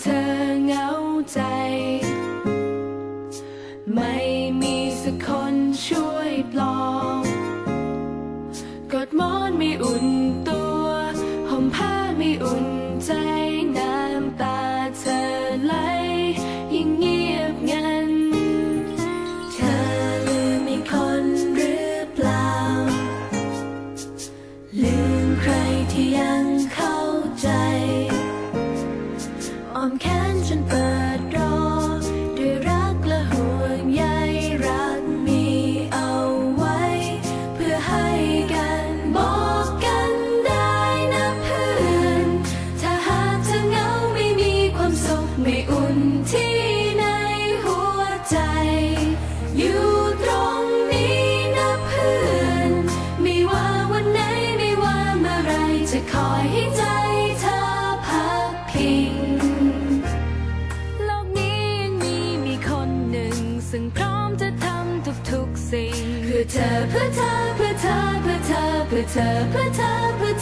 เธอเหงาใจ ไม่มีสักคนช่วยปลอบกอดมอนไม่อุ่นตัวห่มผ้าไม่อุ่นใจน้ำตาเธอไหลยิ่งเงียบงัน เธอลืมมีคนหรือเปล่า ลืมใครที่ยังเข้าใจ มแขนฉันเปิดรอ ด้วยรักและห่วงใยรักมีเอาไว้ เพื่อให้กันบอกกันได้นะเพื่อน ถ้าหากเธอเหงาไม่มีความสุขไม่อุ่นที่ในหัวใจ อยู่ตรงนี้นะเพื่อน ไม่ว่าวันไหนไม่ว่าเมื่อไรจะคอยให้ึ่งพร้อมจะทำทุกทุกสิ่ง เพื่อเธอเพื่อเธอเพื่อเธอเพื่อเธอเพื่อเธอเพื่อเธอเพื่อ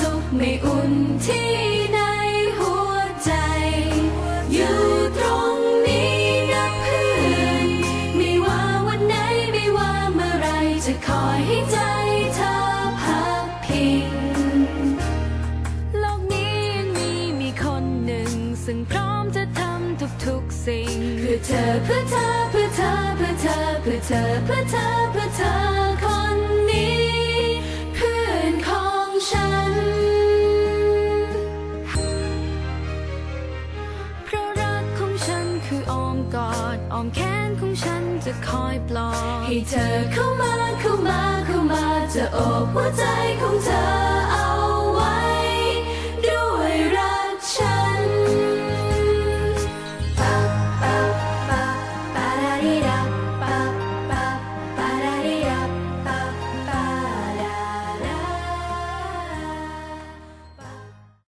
สุขไม่อุ่นที่ในหัวใจ อยู่ตรงนี้นะเพื่อน ไม่ว่าวันไหนไม่ว่าเมื่อไรจะคอยให้ใจเธอพักพิง โลกนี้ยังมีมีคนหนึ่ง ซึ่งพร้อมจะทำทุกๆสิ่ง เพื่อเธอเพื่อเธอเพื่อเธอเพื่อเธอเพื่อเธอเพื่อเธอเพื่อเธอ อ้อมแขนของฉันจะคอยปลอบให้เธอเข้ามาเข้ามาเข้ามาจะโอบหัวใจของเธอ